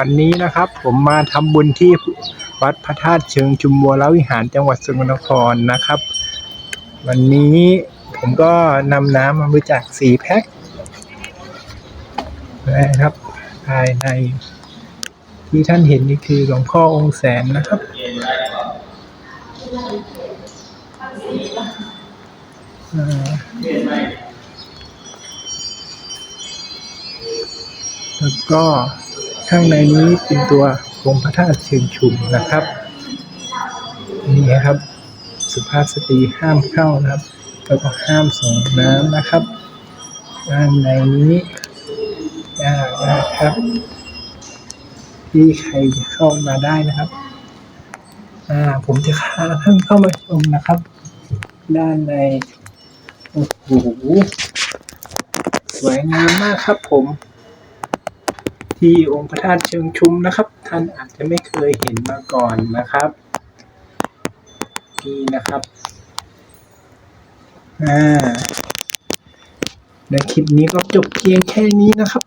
วันนี้นะครับผมมาทำบุญที่วัดพระธาตุเชิงชุมวรวิหารจังหวัดสกลนครนะครับ วันนี้ผมก็นำน้ำมาบริจาคสี่แพ็คนะครับ ภายในที่ท่านเห็นนี่คือหลวงพ่อองค์แสนนะครับ แล้วก็ ข้างในนี้เป็นตัวองค์พระธาตุเชิงชุมนะครับ นี่ครับ สุภาพสตรีห้ามเข้านะครับ แล้วก็ห้ามส่งน้ำนะครับ ด้านในนี้ยากนะครับ ที่ใครจะเข้ามาได้นะครับ อ่าผมจะพาท่านเข้ามาชมนะครับ ด้านใน โอ้โห สวยงามมากครับผม ที่องค์พระธาตุเชิงชุมนะครับ ท่านอาจจะไม่เคยเห็นมาก่อนนะครับนี่นะครับอ่าในคลิปนี้ก็จบเพียงแค่นี้นะครับ